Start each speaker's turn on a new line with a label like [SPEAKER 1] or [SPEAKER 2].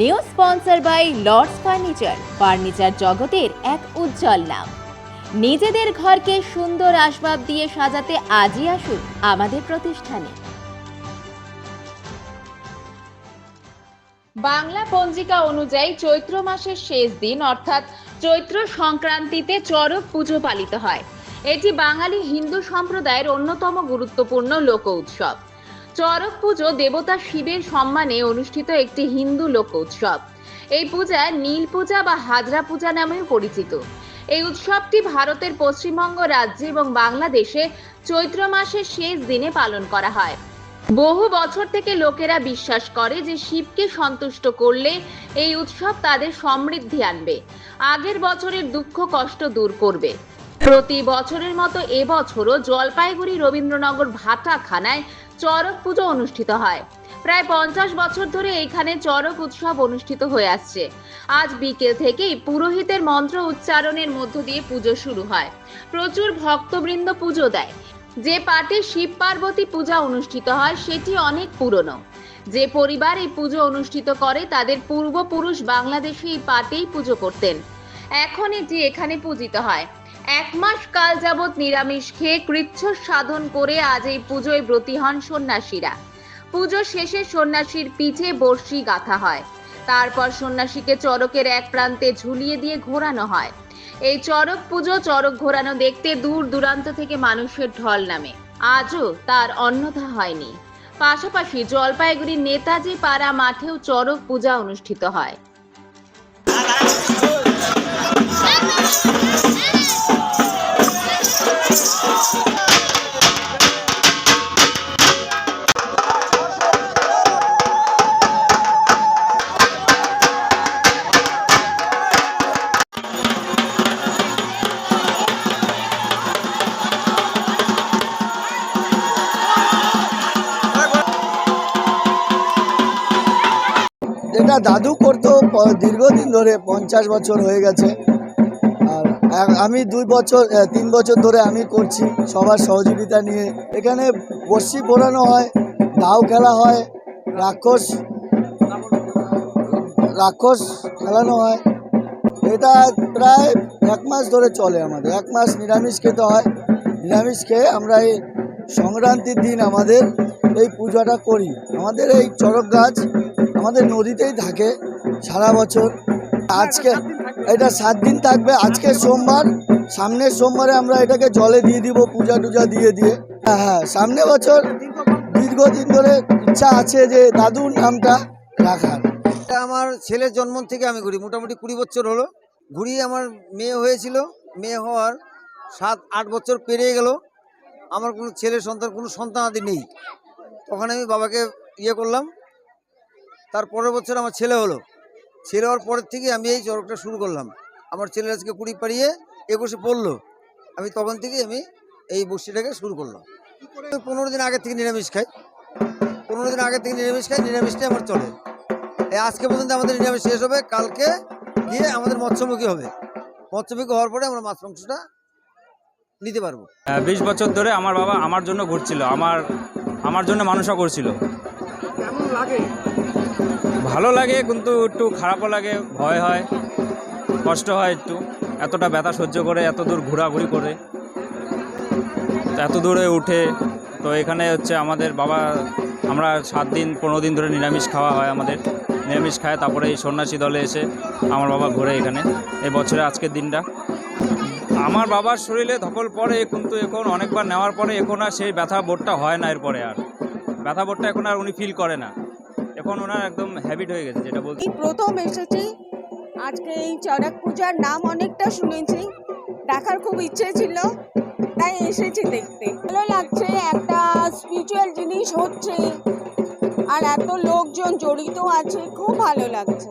[SPEAKER 1] New sponsor by lords furniture. Furniture জগতের এক উজ্জ্বল নাম। নিজেদের ঘরকে সুন্দর আসবাব দিয়ে সাজাতে আজই আসুন আমাদের প্রতিষ্ঠানে। বাংলা পঞ্জিকা অনুযায়ী চৈত্র মাসের শেষ দিন, অর্থাৎ চৈত্র সংক্রান্তিতে চরক পুজো পালিত হয়। এটি বাঙালি হিন্দু সম্প্রদায়ের অন্যতম গুরুত্বপূর্ণ লোক উৎসব। চড়ক পুজো দেবতা শিবের সম্মানে অনুষ্ঠিত একটি হিন্দু লোক উৎসব। এই পূজা নীল পূজা বা হাজরা পূজা নামেও পরিচিত। এই উৎসবটি ভারতের পশ্চিমবঙ্গ রাজ্যে এবং বাংলাদেশে চৈত্র মাসের শেষ দিনে পালন করা হয়। বহু বছর থেকে লোকেরা বিশ্বাস করে যে শিবকে সন্তুষ্ট করলে এই উৎসব তাদের সমৃদ্ধি আনবে। আগের বছরের দুঃখ, কষ্ট দূর করবে। প্রতি বছরের মতো এবছরও জলপাইগুড়ি রবীন্দ্রনগর ভাটাখানায় চড়ক পুজো অনুষ্ঠিত হয়। প্রায় পঞ্চাশ বছর ধরে এইখানে চড়ক উৎসব অনুষ্ঠিত হয়ে আসছে। আজ বিকেল থেকেই পুরোহিতের মন্ত্র উচ্চারণের মধ্য দিয়ে পুজো শুরু হয়। প্রচুর ভক্তবৃন্দ পুজো দেয়। যে পাটে শিব পার্বতী পূজা অনুষ্ঠিত হয়, সেটি অনেক পুরনো। যে পরিবার এই পুজো অনুষ্ঠিত করে, তাদের পূর্বপুরুষ বাংলাদেশে এই পাটেই পুজো করতেন। এখন এটি এখানে পূজিত হয়। এক মাস কাল যাবৎ নিরামিষ খেয়ে কৃচ্ছ সাধন করে আজ এই পুজোয় ব্রতী হন সন্ন্যাসীরা। পুজো শেষে সন্ন্যাসীর পিঠে বর্ষি গাঁথা হয়। তারপর সন্ন্যাসীকে চরকের এক প্রান্তে ঝুলিয়ে দিয়ে ঘোরানো হয়। এই চড়ক পুজো চড়ক ঘোরানো দেখতে দূর দূরান্ত থেকে মানুষের ঢল নামে। আজও তার অন্যথা হয়নি। পাশাপাশি জলপাইগুড়ির নেতাজি পাড়া মাঠেও চড়ক পূজা অনুষ্ঠিত হয়।
[SPEAKER 2] এটা দাদু করতো দীর্ঘদিন ধরে, পঞ্চাশ বছর হয়ে গেছে। আর আমি দুই বছর তিন বছর ধরে আমি করছি সবার সহযোগিতা নিয়ে। এখানে বর্ষি পোড়ানো হয় দাও খেলা হয়, রাক্ষস রাক্ষস খেলানো হয়। এটা প্রায় এক মাস ধরে চলে আমাদের, এক মাস নিরামিষ খেতে হয়। নিরামিষ খেয়ে আমরা এই সংক্রান্তির দিন আমাদের এই পূজাটা করি। আমাদের এই চড়ক গাছ আমাদের নদীতেই থাকে সারা বছর। আজকে এটা সাত দিন থাকবে। আজকে সোমবার, সামনের সোমবারে আমরা এটাকে জলে দিয়ে দিব, পূজা টুজা দিয়ে দিয়ে। হ্যাঁ হ্যাঁ সামনে বছর দীর্ঘদিন ধরে ইচ্ছা আছে যে দাদুর নামটা রাখার।
[SPEAKER 3] এটা আমার ছেলের জন্ম থেকে আমি ঘুরি, মোটামুটি কুড়ি বছর হলো। ঘুরি আমার মেয়ে হয়েছিল। মেয়ে হওয়ার সাত, আট বছর পেরিয়ে গেল। আমার কোনো ছেলে সন্তান, কোনো সন্তান আদি নেই। তখন আমি বাবাকে ইয়ে করলাম তার পরের বছর আমার ছেলে হলো। ছেলে হওয়ার পরের থেকে আমি এই চরকটা শুরু করলাম। আমার ছেলে আজকে কুড়ি পাড়িয়ে একুশে পড়ল। আমি তখন থেকে আমি এই বস্তিটাকে শুরু করলাম। পনেরো দিন আগে থেকে নিরামিষ খাই। পনেরো দিন আগে থেকে নিরামিষ খাই নিরামিষটাই আমার চলে। এই আজকে পর্যন্ত আমাদের নিরামিষ শেষ হবে কালকে গিয়ে আমাদের মৎস্যমুখী হবে। মৎস্যমুখী হওয়ার পরে আমরা মাছ মাংসটা নিতে পারব।
[SPEAKER 4] বিশ বছর ধরে আমার বাবা আমার জন্য ঘুরছিল। আমার আমার জন্য মানুষও করছিল। ভালো লাগে, কিন্তু একটু খারাপও লাগে, ভয় হয়, কষ্ট হয় একটু। এতটা ব্যথা সহ্য করে, এত দূর ঘোরাঘুরি করে। তো এত দূরে উঠে, তো এখানে হচ্ছে আমাদের বাবা, আমরা সাত দিন, পনেরো দিন ধরে নিরামিষ খাওয়া হয় আমাদের। নিরামিষ খায়, তারপরে এই সন্ন্যাসী দলে এসে আমার বাবা ঘোরে এখানে, এই বছরে আজকের দিনটা। আমার বাবার শরীরে ধকল পড়ে, কিন্তু এখন অনেকবার নেওয়ার পরে, এখন আর সেই ব্যথা বোধটা হয় না এরপরে আর। ব্যথা বোধটা এখন আর উনি ফিল করে না। এখন ওনার একদম হ্যাবিট হয়ে গেছে, যেটা বলছি
[SPEAKER 5] প্রথম এসেছি। আজকে এই চড়ক পূজার নাম অনেকটা শুনেছি। দেখার খুব ইচ্ছে ছিল, তাই এসেছি দেখতে। ভালো লাগছে, একটা স্পিরিচুয়াল জিনিস হচ্ছে, আর এত লোকজন জড়িত আছে, খুব ভালো লাগছে।